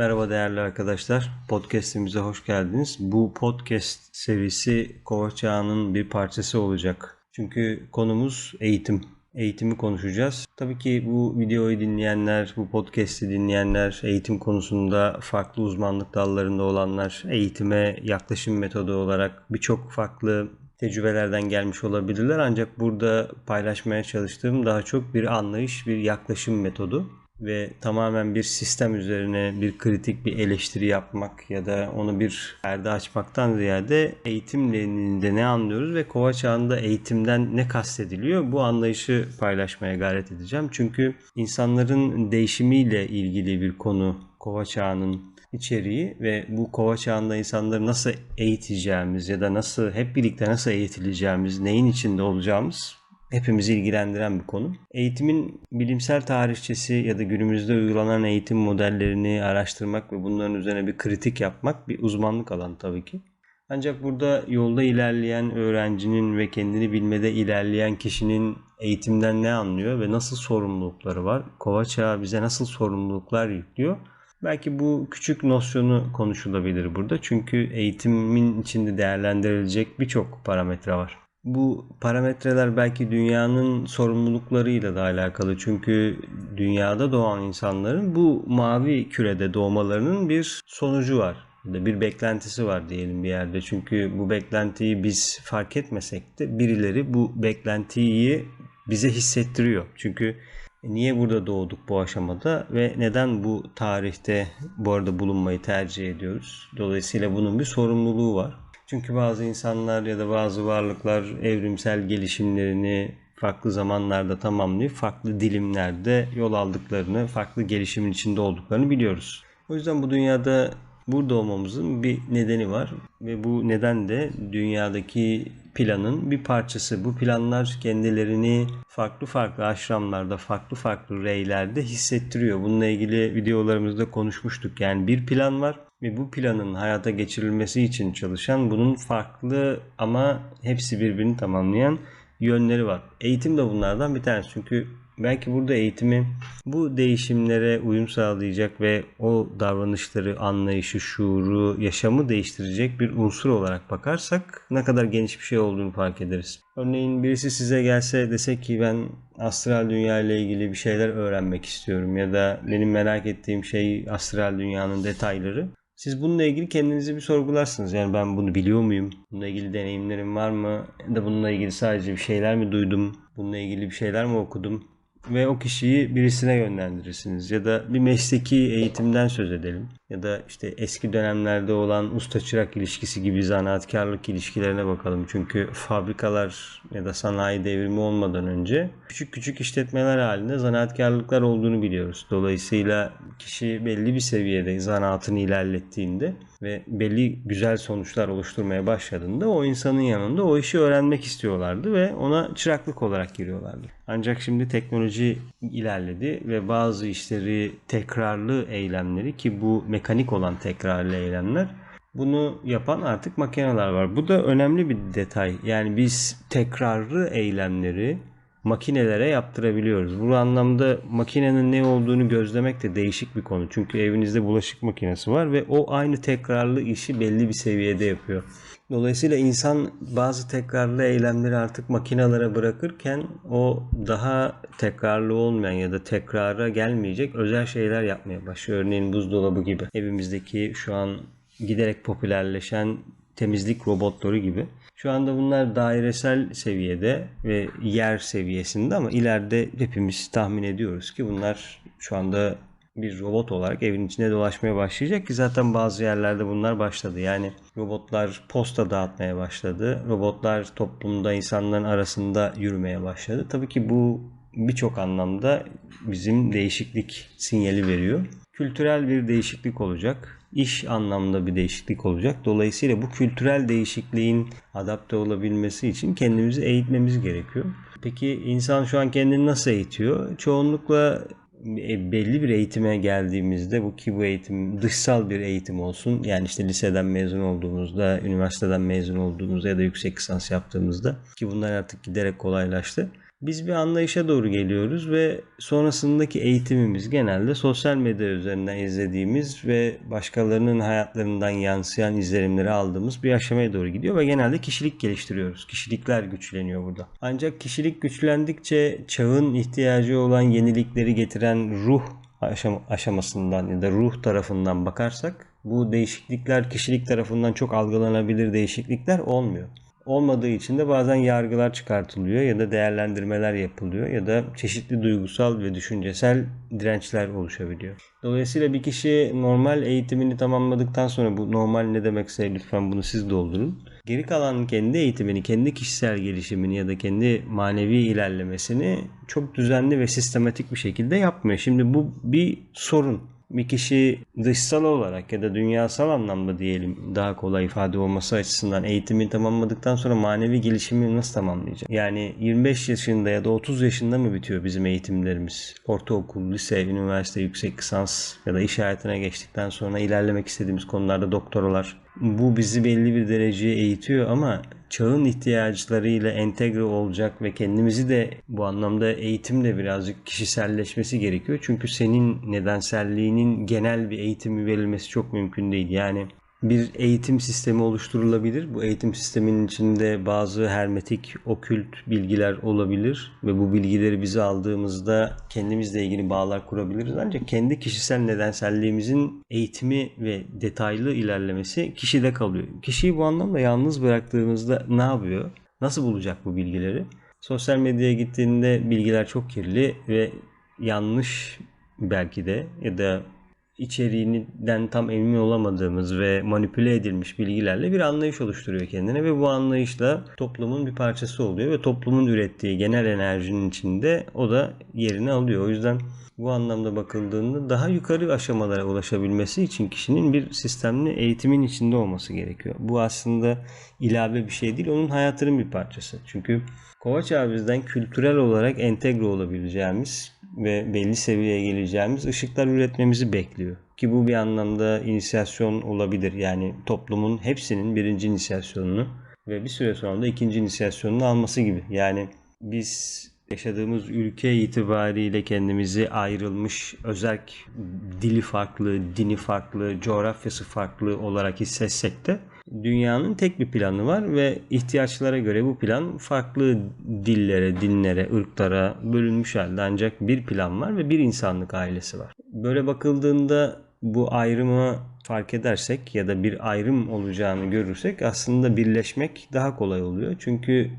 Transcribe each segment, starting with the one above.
Merhaba değerli arkadaşlar. Podcast'imize hoş geldiniz. Bu podcast serisi Kova Çağı'nın bir parçası olacak. Çünkü konumuz eğitim. Eğitimi konuşacağız. Tabii ki bu videoyu dinleyenler, bu podcast'i dinleyenler, eğitim konusunda farklı uzmanlık dallarında olanlar, eğitime yaklaşım metodu olarak birçok farklı tecrübelerden gelmiş olabilirler. Ancak burada paylaşmaya çalıştığım daha çok bir anlayış, bir yaklaşım metodu ve tamamen bir sistem üzerine bir kritik bir eleştiri yapmak ya da onu bir perde açmaktan ziyade eğitimle ne anlıyoruz ve kova çağında eğitimden ne kastediliyor bu anlayışı paylaşmaya gayret edeceğim. Çünkü insanların değişimiyle ilgili bir konu kova çağının içeriği ve bu kova çağında insanları nasıl eğiteceğimiz ya da nasıl hep birlikte nasıl eğitileceğimiz, neyin içinde olacağımız hepimizi ilgilendiren bir konu. Eğitimin bilimsel tarihçesi ya da günümüzde uygulanan eğitim modellerini araştırmak ve bunların üzerine bir kritik yapmak bir uzmanlık alanı tabii ki. Ancak burada yolda ilerleyen öğrencinin ve kendini bilmede ilerleyen kişinin eğitimden ne anlıyor ve nasıl sorumlulukları var? Kova çağı bize nasıl sorumluluklar yüklüyor? Belki bu küçük nosyonu konuşulabilir burada. Çünkü eğitimin içinde değerlendirilecek birçok parametre var. Bu parametreler belki dünyanın sorumluluklarıyla da alakalı. Çünkü dünyada doğan insanların bu mavi kürede doğmalarının bir sonucu var. Bir beklentisi var diyelim bir yerde. Çünkü bu beklentiyi biz fark etmesek de birileri bu beklentiyi bize hissettiriyor. Çünkü niye burada doğduk bu aşamada ve neden bu tarihte bu arada bulunmayı tercih ediyoruz? Dolayısıyla bunun bir sorumluluğu var. Çünkü bazı insanlar ya da bazı varlıklar evrimsel gelişimlerini farklı zamanlarda tamamlayıp farklı dilimlerde yol aldıklarını, farklı gelişimin içinde olduklarını biliyoruz. O yüzden bu dünyada burada olmamızın bir nedeni var ve bu neden de dünyadaki planın bir parçası. Bu planlar kendilerini farklı farklı aşramlarda, farklı farklı reylerde hissettiriyor. Bununla ilgili videolarımızda konuşmuştuk. Yani bir plan var ve bu planın hayata geçirilmesi için çalışan bunun farklı ama hepsi birbirini tamamlayan yönleri var. Eğitim de bunlardan bir tanesi. Çünkü belki burada eğitimi bu değişimlere uyum sağlayacak ve o davranışları, anlayışı, şuuru, yaşamı değiştirecek bir unsur olarak bakarsak ne kadar geniş bir şey olduğunu fark ederiz. Örneğin birisi size gelse dese ki ben astral dünya ile ilgili bir şeyler öğrenmek istiyorum ya da benim merak ettiğim şey astral dünyanın detayları. Siz bununla ilgili kendinizi bir sorgularsınız. Yani ben bunu biliyor muyum? Bununla ilgili deneyimlerim var mı? Ya da bununla ilgili sadece bir şeyler mi duydum? Bununla ilgili bir şeyler mi okudum? Ve o kişiyi birisine yönlendirirsiniz. Ya da bir mesleki eğitimden söz edelim. Ya da işte eski dönemlerde olan usta çırak ilişkisi gibi zanaatkarlık ilişkilerine bakalım. Çünkü fabrikalar ya da sanayi devrimi olmadan önce küçük küçük işletmeler halinde zanaatkarlıklar olduğunu biliyoruz. Dolayısıyla kişi belli bir seviyede zanaatını ilerlettiğinde ve belli güzel sonuçlar oluşturmaya başladığında o insanın yanında o işi öğrenmek istiyorlardı ve ona çıraklık olarak giriyorlardı. Ancak şimdi teknoloji ilerledi ve bazı işleri tekrarlı eylemleri ki bu mekanik olan tekrarlı eylemler bunu yapan artık makineler var. Bu da önemli bir detay. Yani biz tekrarlı eylemleri makinelere yaptırabiliyoruz. Bu anlamda makinenin ne olduğunu gözlemek de değişik bir konu. Çünkü evinizde bulaşık makinesi var ve o aynı tekrarlı işi belli bir seviyede yapıyor. Dolayısıyla insan bazı tekrarlı eylemleri artık makinelere bırakırken o daha tekrarlı olmayan ya da tekrara gelmeyecek özel şeyler yapmaya başlıyor. Örneğin buzdolabı gibi. Evimizdeki şu an giderek popülerleşen temizlik robotları gibi. Şu anda bunlar dairesel seviyede ve yer seviyesinde ama ileride hepimiz tahmin ediyoruz ki bunlar şu anda bir robot olarak evin içinde dolaşmaya başlayacak ki zaten bazı yerlerde bunlar başladı. Yani robotlar posta dağıtmaya başladı. Robotlar toplumda insanların arasında yürümeye başladı. Tabii ki bu birçok anlamda bizim değişiklik sinyali veriyor. Kültürel bir değişiklik olacak iş anlamda bir değişiklik olacak. Dolayısıyla bu kültürel değişikliğin adapte olabilmesi için kendimizi eğitmemiz gerekiyor. Peki insan şu an kendini nasıl eğitiyor? Çoğunlukla belli bir eğitime geldiğimizde bu ki bu eğitim dışsal bir eğitim olsun. Yani işte liseden mezun olduğumuzda, üniversiteden mezun olduğumuzda ya da yüksek lisans yaptığımızda ki bunlar artık giderek kolaylaştı. Biz bir anlayışa doğru geliyoruz ve sonrasındaki eğitimimiz genelde sosyal medya üzerinden izlediğimiz ve başkalarının hayatlarından yansıyan izlenimleri aldığımız bir aşamaya doğru gidiyor ve genelde kişilik geliştiriyoruz. Kişilikler güçleniyor burada. Ancak kişilik güçlendikçe çağın ihtiyacı olan yenilikleri getiren ruh aşam- aşamasından ya da ruh tarafından bakarsak bu değişiklikler kişilik tarafından çok algılanabilir değişiklikler olmuyor. Olmadığı için de bazen yargılar çıkartılıyor ya da değerlendirmeler yapılıyor ya da çeşitli duygusal ve düşüncesel dirençler oluşabiliyor. Dolayısıyla bir kişi normal eğitimini tamamladıktan sonra bu normal ne demekse lütfen bunu siz doldurun. Geri kalan kendi eğitimini, kendi kişisel gelişimini ya da kendi manevi ilerlemesini çok düzenli ve sistematik bir şekilde yapmıyor. Şimdi bu bir sorun bir kişi dışsal olarak ya da dünyasal anlamda diyelim daha kolay ifade olması açısından eğitimi tamamladıktan sonra manevi gelişimini nasıl tamamlayacak? Yani 25 yaşında ya da 30 yaşında mı bitiyor bizim eğitimlerimiz? Ortaokul, lise, üniversite, yüksek lisans ya da iş hayatına geçtikten sonra ilerlemek istediğimiz konularda doktoralar. Bu bizi belli bir dereceye eğitiyor ama çağın ihtiyaçlarıyla entegre olacak ve kendimizi de bu anlamda eğitimle birazcık kişiselleşmesi gerekiyor. Çünkü senin nedenselliğinin genel bir eğitimi verilmesi çok mümkün değil. Yani bir eğitim sistemi oluşturulabilir. Bu eğitim sisteminin içinde bazı hermetik, okült bilgiler olabilir ve bu bilgileri bize aldığımızda kendimizle ilgili bağlar kurabiliriz. Ancak kendi kişisel nedenselliğimizin eğitimi ve detaylı ilerlemesi kişide kalıyor. Kişiyi bu anlamda yalnız bıraktığımızda ne yapıyor? Nasıl bulacak bu bilgileri? Sosyal medyaya gittiğinde bilgiler çok kirli ve yanlış belki de ya da içeriğinden tam emin olamadığımız ve manipüle edilmiş bilgilerle bir anlayış oluşturuyor kendine ve bu anlayışla toplumun bir parçası oluyor ve toplumun ürettiği genel enerjinin içinde o da yerini alıyor. O yüzden bu anlamda bakıldığında daha yukarı aşamalara ulaşabilmesi için kişinin bir sistemli eğitimin içinde olması gerekiyor. Bu aslında ilave bir şey değil, onun hayatının bir parçası. Çünkü Kovaç abimizden kültürel olarak entegre olabileceğimiz ve belli seviyeye geleceğimiz ışıklar üretmemizi bekliyor. Ki bu bir anlamda inisiyasyon olabilir. Yani toplumun hepsinin birinci inisiyasyonunu ve bir süre sonra da ikinci inisiyasyonunu alması gibi. Yani biz yaşadığımız ülke itibariyle kendimizi ayrılmış, özerk dili farklı, dini farklı, coğrafyası farklı olarak hissetsek de dünyanın tek bir planı var ve ihtiyaçlara göre bu plan farklı dillere, dinlere, ırklara bölünmüş halde ancak bir plan var ve bir insanlık ailesi var. Böyle bakıldığında bu ayrımı fark edersek ya da bir ayrım olacağını görürsek aslında birleşmek daha kolay oluyor. Çünkü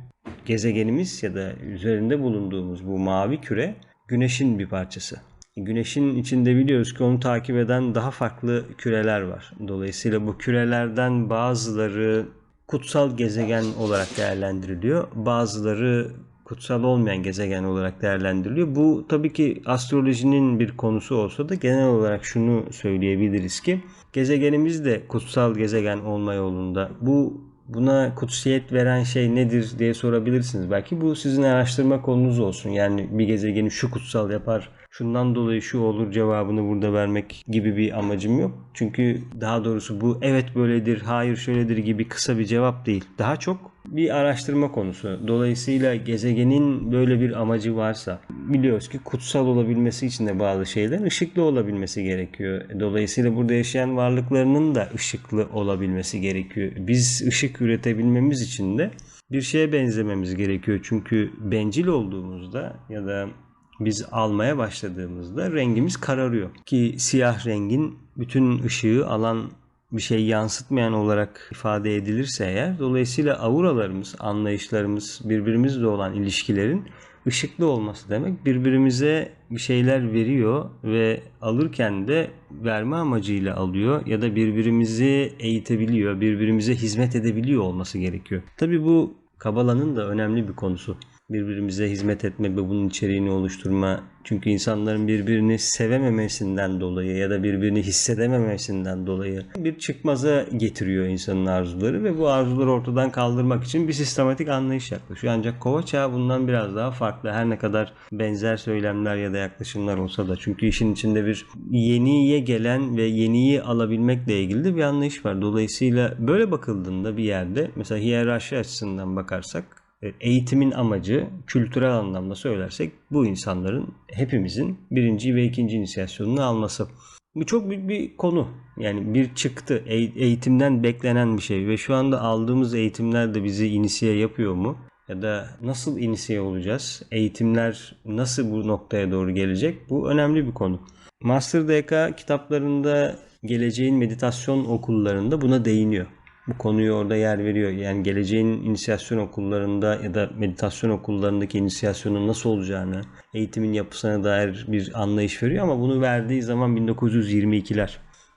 gezegenimiz ya da üzerinde bulunduğumuz bu mavi küre güneşin bir parçası. Güneşin içinde biliyoruz ki onu takip eden daha farklı küreler var. Dolayısıyla bu kürelerden bazıları kutsal gezegen olarak değerlendiriliyor. Bazıları kutsal olmayan gezegen olarak değerlendiriliyor. Bu tabii ki astrolojinin bir konusu olsa da genel olarak şunu söyleyebiliriz ki gezegenimiz de kutsal gezegen olma yolunda. Bu buna kutsiyet veren şey nedir diye sorabilirsiniz. Belki bu sizin araştırma konunuz olsun. Yani bir gezegeni şu kutsal yapar, şundan dolayı şu olur cevabını burada vermek gibi bir amacım yok. Çünkü daha doğrusu bu evet böyledir, hayır şöyledir gibi kısa bir cevap değil. Daha çok bir araştırma konusu. Dolayısıyla gezegenin böyle bir amacı varsa biliyoruz ki kutsal olabilmesi için de bazı şeyler ışıklı olabilmesi gerekiyor. Dolayısıyla burada yaşayan varlıklarının da ışıklı olabilmesi gerekiyor. Biz ışık üretebilmemiz için de bir şeye benzememiz gerekiyor. Çünkü bencil olduğumuzda ya da biz almaya başladığımızda rengimiz kararıyor. Ki siyah rengin bütün ışığı alan bir şey yansıtmayan olarak ifade edilirse eğer dolayısıyla auralarımız, anlayışlarımız, birbirimizle olan ilişkilerin ışıklı olması demek. Birbirimize bir şeyler veriyor ve alırken de verme amacıyla alıyor ya da birbirimizi eğitebiliyor, birbirimize hizmet edebiliyor olması gerekiyor. Tabi bu Kabala'nın da önemli bir konusu birbirimize hizmet etme ve bunun içeriğini oluşturma. Çünkü insanların birbirini sevememesinden dolayı ya da birbirini hissedememesinden dolayı bir çıkmaza getiriyor insanın arzuları ve bu arzuları ortadan kaldırmak için bir sistematik anlayış yaklaşıyor. Ancak kova çağı bundan biraz daha farklı. Her ne kadar benzer söylemler ya da yaklaşımlar olsa da. Çünkü işin içinde bir yeniye gelen ve yeniyi alabilmekle ilgili de bir anlayış var. Dolayısıyla böyle bakıldığında bir yerde mesela hiyerarşi açısından bakarsak eğitimin amacı kültürel anlamda söylersek bu insanların hepimizin birinci ve ikinci inisiyasyonunu alması. Bu çok büyük bir konu. Yani bir çıktı. Eğitimden beklenen bir şey ve şu anda aldığımız eğitimler de bizi inisiye yapıyor mu? Ya da nasıl inisiye olacağız? Eğitimler nasıl bu noktaya doğru gelecek? Bu önemli bir konu. Master DK kitaplarında geleceğin meditasyon okullarında buna değiniyor bu konuyu orada yer veriyor. Yani geleceğin inisiyasyon okullarında ya da meditasyon okullarındaki inisiyasyonun nasıl olacağını, eğitimin yapısına dair bir anlayış veriyor ama bunu verdiği zaman 1922'ler.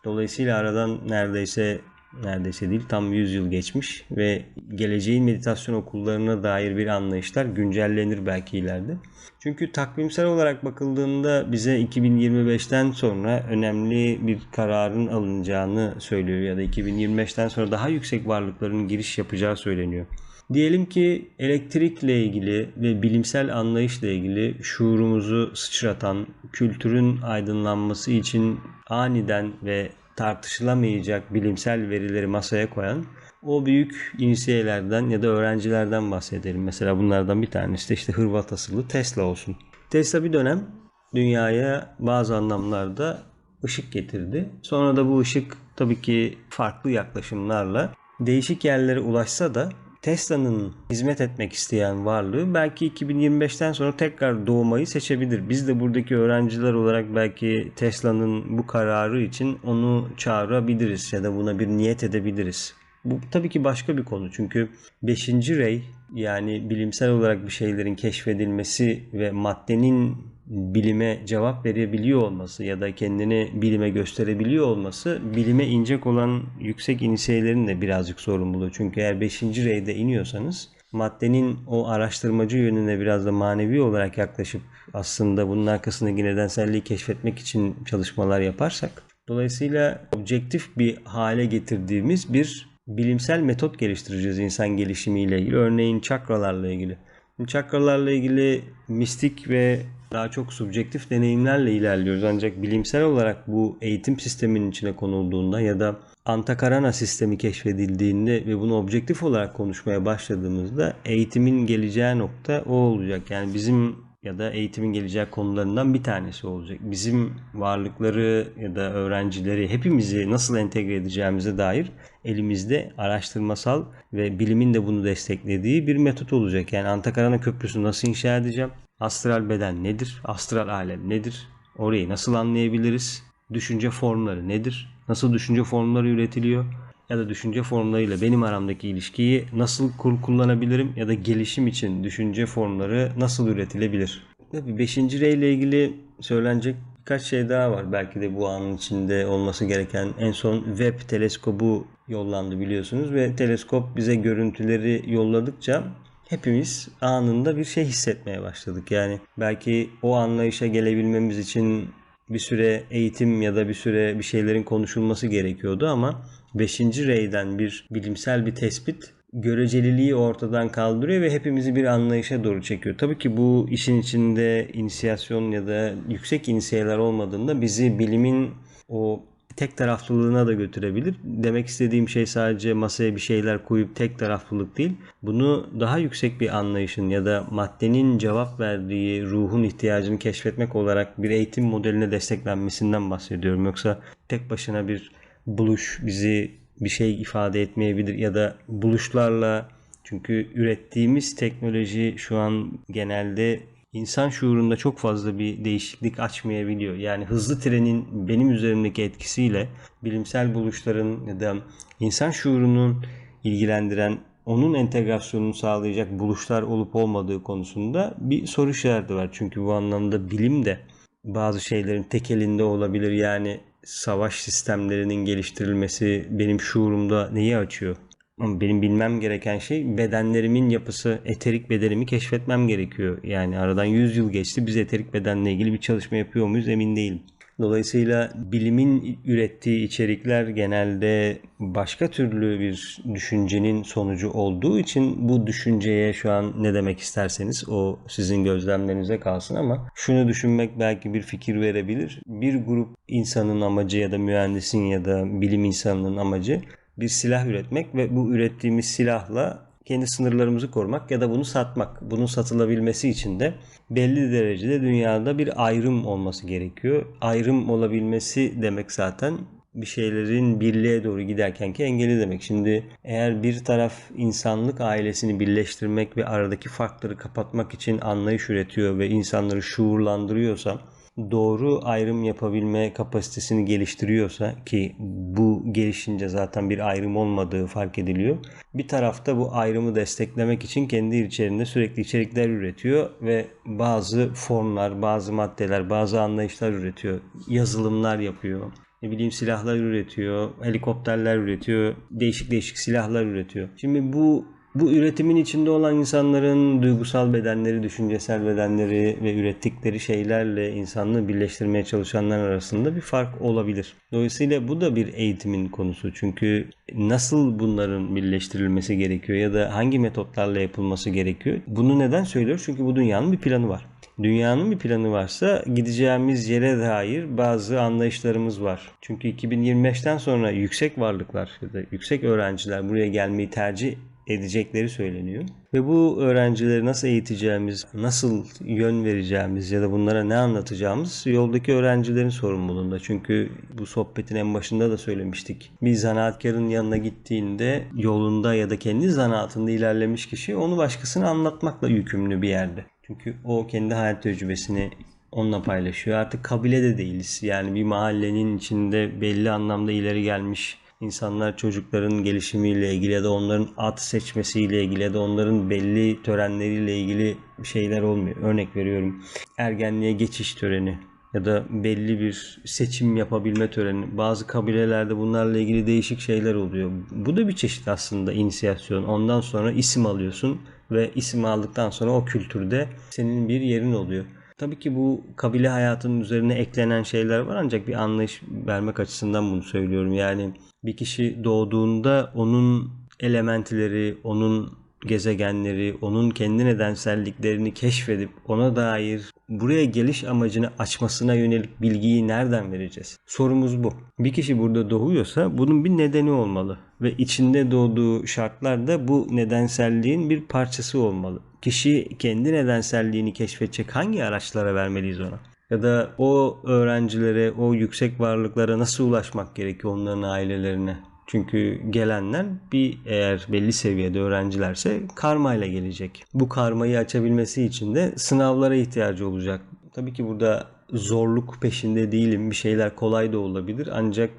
Dolayısıyla aradan neredeyse neredeyse değil tam 100 yıl geçmiş ve geleceğin meditasyon okullarına dair bir anlayışlar güncellenir belki ileride. Çünkü takvimsel olarak bakıldığında bize 2025'ten sonra önemli bir kararın alınacağını söylüyor ya da 2025'ten sonra daha yüksek varlıkların giriş yapacağı söyleniyor. Diyelim ki elektrikle ilgili ve bilimsel anlayışla ilgili şuurumuzu sıçratan, kültürün aydınlanması için aniden ve tartışılamayacak bilimsel verileri masaya koyan o büyük inisiyelerden ya da öğrencilerden bahsedelim. Mesela bunlardan bir tanesi de işte Hırvat asıllı Tesla olsun. Tesla bir dönem dünyaya bazı anlamlarda ışık getirdi. Sonra da bu ışık tabii ki farklı yaklaşımlarla değişik yerlere ulaşsa da Tesla'nın hizmet etmek isteyen varlığı belki 2025'ten sonra tekrar doğmayı seçebilir. Biz de buradaki öğrenciler olarak belki Tesla'nın bu kararı için onu çağırabiliriz ya da buna bir niyet edebiliriz. Bu tabii ki başka bir konu çünkü 5. rey yani bilimsel olarak bir şeylerin keşfedilmesi ve maddenin bilime cevap verebiliyor olması ya da kendini bilime gösterebiliyor olması bilime inecek olan yüksek inisiyelerin de birazcık sorumluluğu. Çünkü eğer 5. reyde iniyorsanız maddenin o araştırmacı yönüne biraz da manevi olarak yaklaşıp aslında bunun arkasındaki nedenselliği keşfetmek için çalışmalar yaparsak dolayısıyla objektif bir hale getirdiğimiz bir bilimsel metot geliştireceğiz insan gelişimiyle ilgili. Örneğin çakralarla ilgili. Çakralarla ilgili mistik ve daha çok subjektif deneyimlerle ilerliyoruz. Ancak bilimsel olarak bu eğitim sisteminin içine konulduğunda ya da Antakarana sistemi keşfedildiğinde ve bunu objektif olarak konuşmaya başladığımızda eğitimin geleceği nokta o olacak. Yani bizim ya da eğitimin geleceği konularından bir tanesi olacak. Bizim varlıkları ya da öğrencileri hepimizi nasıl entegre edeceğimize dair elimizde araştırmasal ve bilimin de bunu desteklediği bir metot olacak. Yani Antakarana Köprüsü nasıl inşa edeceğim? Astral beden nedir? Astral alem nedir? Orayı nasıl anlayabiliriz? Düşünce formları nedir? Nasıl düşünce formları üretiliyor? Ya da düşünce formlarıyla benim aramdaki ilişkiyi nasıl kullanabilirim? Ya da gelişim için düşünce formları nasıl üretilebilir? Tabii 5. rey ile ilgili söylenecek birkaç şey daha var. Belki de bu anın içinde olması gereken en son web teleskobu yollandı biliyorsunuz ve teleskop bize görüntüleri yolladıkça hepimiz anında bir şey hissetmeye başladık. Yani belki o anlayışa gelebilmemiz için bir süre eğitim ya da bir süre bir şeylerin konuşulması gerekiyordu ama 5. reyden bir bilimsel bir tespit göreceliliği ortadan kaldırıyor ve hepimizi bir anlayışa doğru çekiyor. Tabii ki bu işin içinde inisiyasyon ya da yüksek inisiyeler olmadığında bizi bilimin o tek taraflılığına da götürebilir. Demek istediğim şey sadece masaya bir şeyler koyup tek taraflılık değil. Bunu daha yüksek bir anlayışın ya da maddenin cevap verdiği ruhun ihtiyacını keşfetmek olarak bir eğitim modeline desteklenmesinden bahsediyorum. Yoksa tek başına bir buluş bizi bir şey ifade etmeyebilir ya da buluşlarla çünkü ürettiğimiz teknoloji şu an genelde insan şuurunda çok fazla bir değişiklik açmayabiliyor. Yani hızlı trenin benim üzerimdeki etkisiyle bilimsel buluşların ya da insan şuurunun ilgilendiren onun entegrasyonunu sağlayacak buluşlar olup olmadığı konusunda bir soru işareti var. Çünkü bu anlamda bilim de bazı şeylerin tek elinde olabilir. Yani savaş sistemlerinin geliştirilmesi benim şuurumda neyi açıyor? Benim bilmem gereken şey bedenlerimin yapısı, eterik bedenimi keşfetmem gerekiyor. Yani aradan 100 yıl geçti. Biz eterik bedenle ilgili bir çalışma yapıyor muyuz emin değilim. Dolayısıyla bilimin ürettiği içerikler genelde başka türlü bir düşüncenin sonucu olduğu için bu düşünceye şu an ne demek isterseniz o sizin gözlemlerinize kalsın ama şunu düşünmek belki bir fikir verebilir. Bir grup insanın amacı ya da mühendisin ya da bilim insanının amacı bir silah üretmek ve bu ürettiğimiz silahla kendi sınırlarımızı korumak ya da bunu satmak. Bunun satılabilmesi için de belli derecede dünyada bir ayrım olması gerekiyor. Ayrım olabilmesi demek zaten bir şeylerin birliğe doğru giderkenki engeli demek. Şimdi eğer bir taraf insanlık ailesini birleştirmek ve aradaki farkları kapatmak için anlayış üretiyor ve insanları şuurlandırıyorsa doğru ayrım yapabilme kapasitesini geliştiriyorsa ki bu gelişince zaten bir ayrım olmadığı fark ediliyor. Bir tarafta bu ayrımı desteklemek için kendi içerisinde sürekli içerikler üretiyor ve bazı formlar, bazı maddeler, bazı anlayışlar üretiyor. Yazılımlar yapıyor ne bileyim silahlar üretiyor, helikopterler üretiyor, değişik değişik silahlar üretiyor. Şimdi bu bu üretimin içinde olan insanların duygusal bedenleri, düşüncesel bedenleri ve ürettikleri şeylerle insanlığı birleştirmeye çalışanlar arasında bir fark olabilir. Dolayısıyla bu da bir eğitimin konusu. Çünkü nasıl bunların birleştirilmesi gerekiyor ya da hangi metotlarla yapılması gerekiyor? Bunu neden söylüyoruz? Çünkü bu dünyanın bir planı var. Dünyanın bir planı varsa gideceğimiz yere dair bazı anlayışlarımız var. Çünkü 2025'ten sonra yüksek varlıklar ya da yüksek öğrenciler buraya gelmeyi tercih edecekleri söyleniyor. Ve bu öğrencileri nasıl eğiteceğimiz, nasıl yön vereceğimiz ya da bunlara ne anlatacağımız yoldaki öğrencilerin sorumluluğunda. Çünkü bu sohbetin en başında da söylemiştik. Bir zanaatkarın yanına gittiğinde yolunda ya da kendi zanaatında ilerlemiş kişi onu başkasına anlatmakla yükümlü bir yerde. Çünkü o kendi hayat tecrübesini onunla paylaşıyor. Artık kabile de değiliz. Yani bir mahallenin içinde belli anlamda ileri gelmiş insanlar çocukların gelişimiyle ilgili ya da onların at seçmesiyle ilgili ya da onların belli törenleriyle ilgili şeyler olmuyor. Örnek veriyorum ergenliğe geçiş töreni ya da belli bir seçim yapabilme töreni. Bazı kabilelerde bunlarla ilgili değişik şeyler oluyor. Bu da bir çeşit aslında inisiyasyon. Ondan sonra isim alıyorsun ve isim aldıktan sonra o kültürde senin bir yerin oluyor. Tabii ki bu kabile hayatının üzerine eklenen şeyler var ancak bir anlayış vermek açısından bunu söylüyorum. Yani bir kişi doğduğunda onun elementleri, onun gezegenleri, onun kendi nedenselliklerini keşfedip ona dair buraya geliş amacını açmasına yönelik bilgiyi nereden vereceğiz? Sorumuz bu. Bir kişi burada doğuyorsa bunun bir nedeni olmalı ve içinde doğduğu şartlar da bu nedenselliğin bir parçası olmalı. Kişi kendi nedenselliğini keşfedecek hangi araçlara vermeliyiz ona? Ya da o öğrencilere, o yüksek varlıklara nasıl ulaşmak gerekiyor onların ailelerine? Çünkü gelenler bir eğer belli seviyede öğrencilerse karma ile gelecek. Bu karmayı açabilmesi için de sınavlara ihtiyacı olacak. Tabii ki burada zorluk peşinde değilim. Bir şeyler kolay da olabilir. Ancak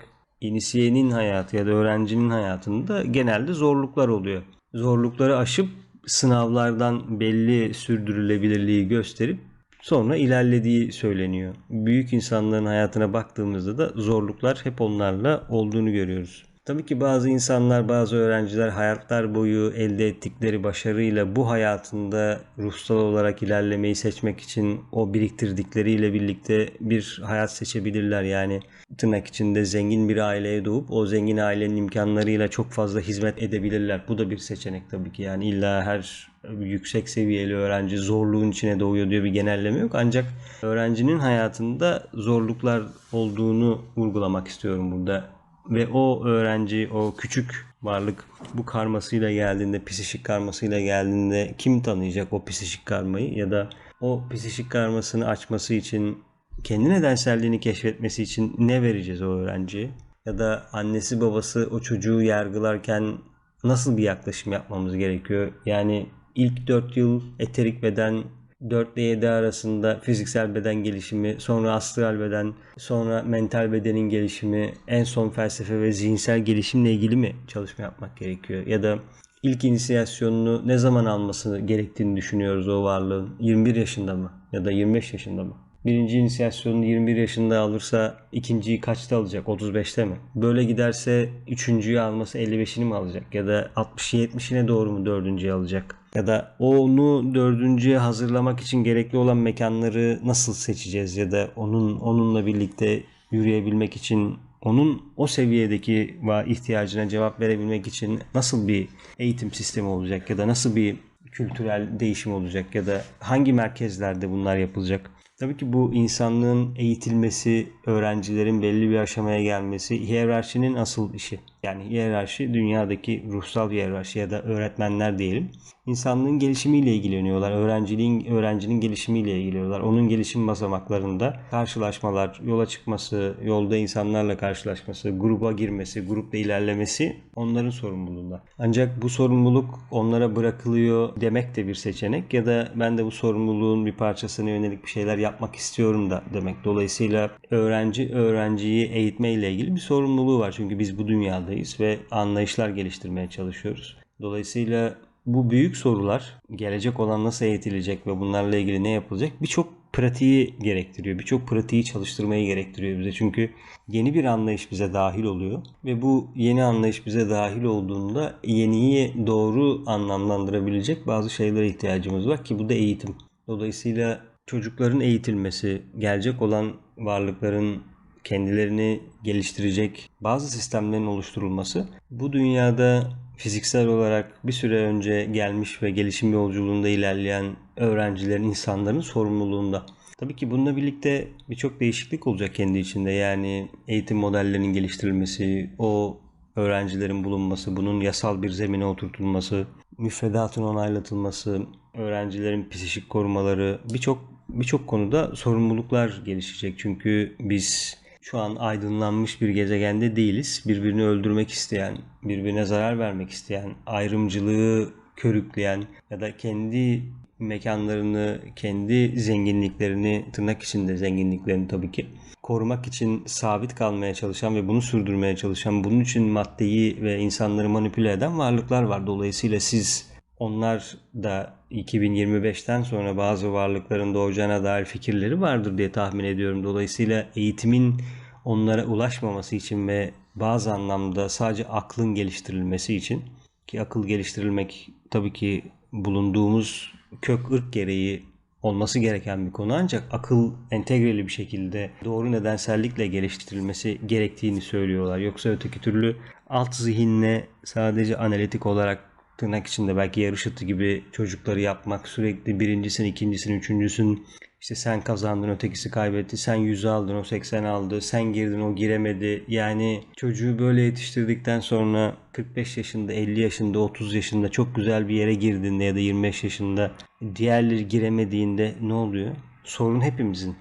inisiyenin hayatı ya da öğrencinin hayatında genelde zorluklar oluyor. Zorlukları aşıp sınavlardan belli sürdürülebilirliği gösterip sonra ilerlediği söyleniyor. Büyük insanların hayatına baktığımızda da zorluklar hep onlarla olduğunu görüyoruz. Tabii ki bazı insanlar, bazı öğrenciler hayatlar boyu elde ettikleri başarıyla bu hayatında ruhsal olarak ilerlemeyi seçmek için o biriktirdikleriyle birlikte bir hayat seçebilirler. Yani tırnak içinde zengin bir aileye doğup o zengin ailenin imkanlarıyla çok fazla hizmet edebilirler. Bu da bir seçenek tabii ki. Yani illa her yüksek seviyeli öğrenci zorluğun içine doğuyor diye bir genelleme yok. Ancak öğrencinin hayatında zorluklar olduğunu vurgulamak istiyorum burada ve o öğrenci, o küçük varlık bu karmasıyla geldiğinde, psişik karmasıyla geldiğinde kim tanıyacak o psişik karmayı ya da o psişik karmasını açması için kendi nedenselliğini keşfetmesi için ne vereceğiz o öğrenciye? Ya da annesi babası o çocuğu yargılarken nasıl bir yaklaşım yapmamız gerekiyor? Yani ilk 4 yıl eterik beden 4 ile 7 arasında fiziksel beden gelişimi, sonra astral beden, sonra mental bedenin gelişimi, en son felsefe ve zihinsel gelişimle ilgili mi çalışma yapmak gerekiyor? Ya da ilk inisiyasyonunu ne zaman alması gerektiğini düşünüyoruz o varlığın? 21 yaşında mı? Ya da 25 yaşında mı? Birinci inisiyasyonunu 21 yaşında alırsa ikinciyi kaçta alacak? 35'te mi? Böyle giderse üçüncüyü alması 55'ini mi alacak? Ya da 60-70'ine doğru mu dördüncüyü alacak? Ya da onu dördüncüye hazırlamak için gerekli olan mekanları nasıl seçeceğiz? Ya da onun onunla birlikte yürüyebilmek için onun o seviyedeki ihtiyacına cevap verebilmek için nasıl bir eğitim sistemi olacak ya da nasıl bir kültürel değişim olacak ya da hangi merkezlerde bunlar yapılacak? Tabii ki bu insanlığın eğitilmesi, öğrencilerin belli bir aşamaya gelmesi hiyerarşinin asıl işi. Yani hiyerarşi dünyadaki ruhsal hiyerarşi ya da öğretmenler diyelim. İnsanlığın gelişimiyle ilgileniyorlar. Öğrenciliğin, öğrencinin gelişimiyle ilgileniyorlar. Onun gelişim basamaklarında karşılaşmalar, yola çıkması, yolda insanlarla karşılaşması, gruba girmesi, grupta ilerlemesi onların sorumluluğunda. Ancak bu sorumluluk onlara bırakılıyor demek de bir seçenek ya da ben de bu sorumluluğun bir parçasına yönelik bir şeyler yapmak istiyorum da demek. Dolayısıyla öğrenci öğrenciyi eğitme ile ilgili bir sorumluluğu var. Çünkü biz bu dünyadayız ve anlayışlar geliştirmeye çalışıyoruz. Dolayısıyla bu büyük sorular gelecek olan nasıl eğitilecek ve bunlarla ilgili ne yapılacak birçok pratiği gerektiriyor. Birçok pratiği çalıştırmayı gerektiriyor bize. Çünkü yeni bir anlayış bize dahil oluyor ve bu yeni anlayış bize dahil olduğunda yeniyi doğru anlamlandırabilecek bazı şeylere ihtiyacımız var ki bu da eğitim. Dolayısıyla çocukların eğitilmesi, gelecek olan varlıkların kendilerini geliştirecek bazı sistemlerin oluşturulması bu dünyada fiziksel olarak bir süre önce gelmiş ve gelişim yolculuğunda ilerleyen öğrencilerin, insanların sorumluluğunda. Tabii ki bununla birlikte birçok değişiklik olacak kendi içinde. Yani eğitim modellerinin geliştirilmesi, o öğrencilerin bulunması, bunun yasal bir zemine oturtulması, müfredatın onaylatılması, öğrencilerin psikik korumaları birçok birçok konuda sorumluluklar gelişecek. Çünkü biz şu an aydınlanmış bir gezegende değiliz. Birbirini öldürmek isteyen, birbirine zarar vermek isteyen, ayrımcılığı körükleyen ya da kendi mekanlarını, kendi zenginliklerini, tırnak içinde zenginliklerini tabii ki korumak için sabit kalmaya çalışan ve bunu sürdürmeye çalışan, bunun için maddeyi ve insanları manipüle eden varlıklar var. Dolayısıyla siz onlar da 2025'ten sonra bazı varlıkların doğacağına dair fikirleri vardır diye tahmin ediyorum. Dolayısıyla eğitimin onlara ulaşmaması için ve bazı anlamda sadece aklın geliştirilmesi için ki akıl geliştirilmek tabii ki bulunduğumuz kök ırk gereği olması gereken bir konu ancak akıl entegreli bir şekilde doğru nedensellikle geliştirilmesi gerektiğini söylüyorlar. Yoksa öteki türlü alt zihinle sadece analitik olarak tırnak içinde belki yarışıtı gibi çocukları yapmak sürekli birincisini, ikincisini, üçüncüsün işte sen kazandın ötekisi kaybetti, sen 100 aldın o 80 aldı, sen girdin o giremedi. Yani çocuğu böyle yetiştirdikten sonra 45 yaşında, 50 yaşında, 30 yaşında çok güzel bir yere girdiğinde ya da 25 yaşında diğerleri giremediğinde ne oluyor? Sorun hepimizin.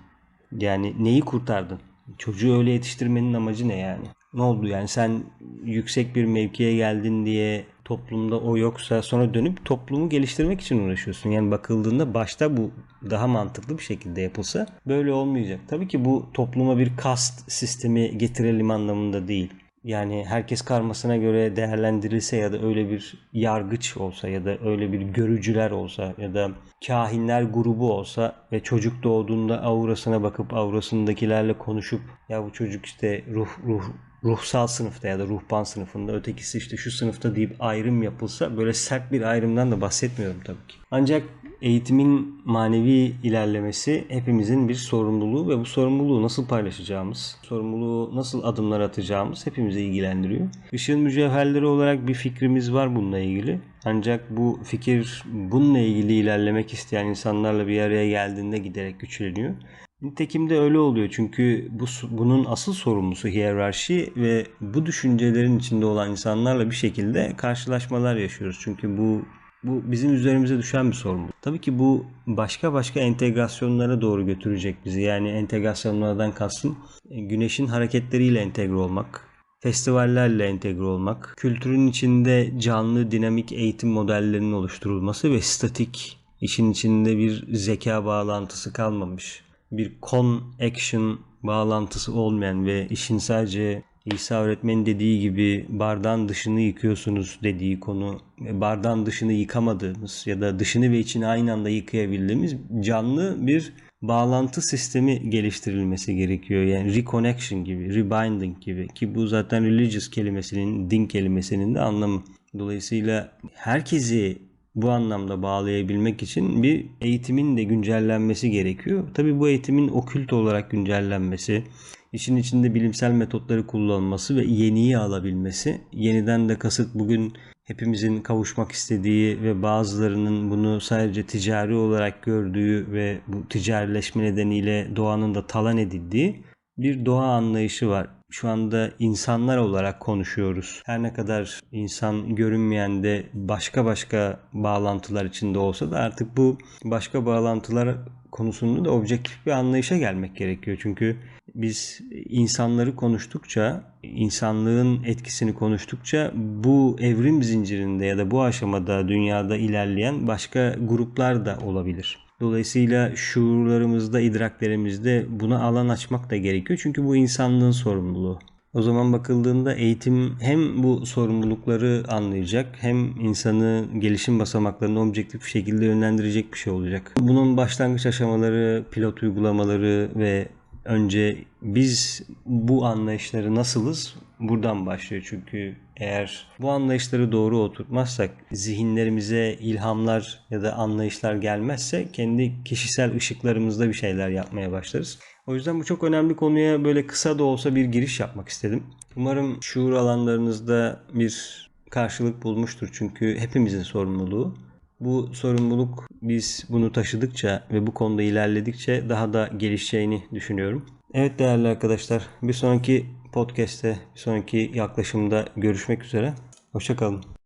Yani neyi kurtardın? Çocuğu öyle yetiştirmenin amacı ne yani? Ne oldu yani sen yüksek bir mevkiye geldin diye toplumda o yoksa sonra dönüp toplumu geliştirmek için uğraşıyorsun. Yani bakıldığında başta bu daha mantıklı bir şekilde yapılsa böyle olmayacak. Tabii ki bu topluma bir kast sistemi getirelim anlamında değil. Yani herkes karmasına göre değerlendirilse ya da öyle bir yargıç olsa ya da öyle bir görücüler olsa ya da kahinler grubu olsa ve çocuk doğduğunda aurasına bakıp aurasındakilerle konuşup ya bu çocuk işte ruh ruh ruhsal sınıfta ya da ruhban sınıfında ötekisi işte şu sınıfta deyip ayrım yapılsa böyle sert bir ayrımdan da bahsetmiyorum tabii ki. Ancak eğitimin manevi ilerlemesi hepimizin bir sorumluluğu ve bu sorumluluğu nasıl paylaşacağımız, sorumluluğu nasıl adımlar atacağımız hepimizi ilgilendiriyor. Işığın mücevherleri olarak bir fikrimiz var bununla ilgili. Ancak bu fikir bununla ilgili ilerlemek isteyen insanlarla bir araya geldiğinde giderek güçleniyor. Nitekim de öyle oluyor çünkü bu bunun asıl sorumlusu hiyerarşi ve bu düşüncelerin içinde olan insanlarla bir şekilde karşılaşmalar yaşıyoruz. Çünkü bu bu bizim üzerimize düşen bir sorumluluk. Tabii ki bu başka başka entegrasyonlara doğru götürecek bizi. Yani entegrasyonlardan kastım e, güneşin hareketleriyle entegre olmak, festivallerle entegre olmak, kültürün içinde canlı dinamik eğitim modellerinin oluşturulması ve statik işin içinde bir zeka bağlantısı kalmamış bir con-action bağlantısı olmayan ve işin sadece İsa öğretmenin dediği gibi bardan dışını yıkıyorsunuz dediği konu bardan dışını yıkamadığımız ya da dışını ve içini aynı anda yıkayabildiğimiz canlı bir bağlantı sistemi geliştirilmesi gerekiyor. Yani reconnection gibi, rebinding gibi ki bu zaten religious kelimesinin, din kelimesinin de anlamı. Dolayısıyla herkesi bu anlamda bağlayabilmek için bir eğitimin de güncellenmesi gerekiyor. Tabi bu eğitimin okült olarak güncellenmesi, işin içinde bilimsel metotları kullanılması ve yeniyi alabilmesi. Yeniden de kasıt bugün hepimizin kavuşmak istediği ve bazılarının bunu sadece ticari olarak gördüğü ve bu ticarileşme nedeniyle doğanın da talan edildiği bir doğa anlayışı var. Şu anda insanlar olarak konuşuyoruz. Her ne kadar insan görünmeyen de başka başka bağlantılar içinde olsa da artık bu başka bağlantılar konusunda da objektif bir anlayışa gelmek gerekiyor. Çünkü biz insanları konuştukça, insanlığın etkisini konuştukça bu evrim zincirinde ya da bu aşamada dünyada ilerleyen başka gruplar da olabilir. Dolayısıyla şuurlarımızda, idraklerimizde buna alan açmak da gerekiyor. Çünkü bu insanlığın sorumluluğu. O zaman bakıldığında eğitim hem bu sorumlulukları anlayacak hem insanı gelişim basamaklarını objektif bir şekilde yönlendirecek bir şey olacak. Bunun başlangıç aşamaları, pilot uygulamaları ve önce biz bu anlayışları nasılız buradan başlıyor. Çünkü eğer bu anlayışları doğru oturtmazsak, zihinlerimize ilhamlar ya da anlayışlar gelmezse kendi kişisel ışıklarımızda bir şeyler yapmaya başlarız. O yüzden bu çok önemli konuya böyle kısa da olsa bir giriş yapmak istedim. Umarım şuur alanlarınızda bir karşılık bulmuştur çünkü hepimizin sorumluluğu. Bu sorumluluk biz bunu taşıdıkça ve bu konuda ilerledikçe daha da gelişeceğini düşünüyorum. Evet değerli arkadaşlar bir sonraki podcast'te sonraki yaklaşımda görüşmek üzere. Hoşçakalın.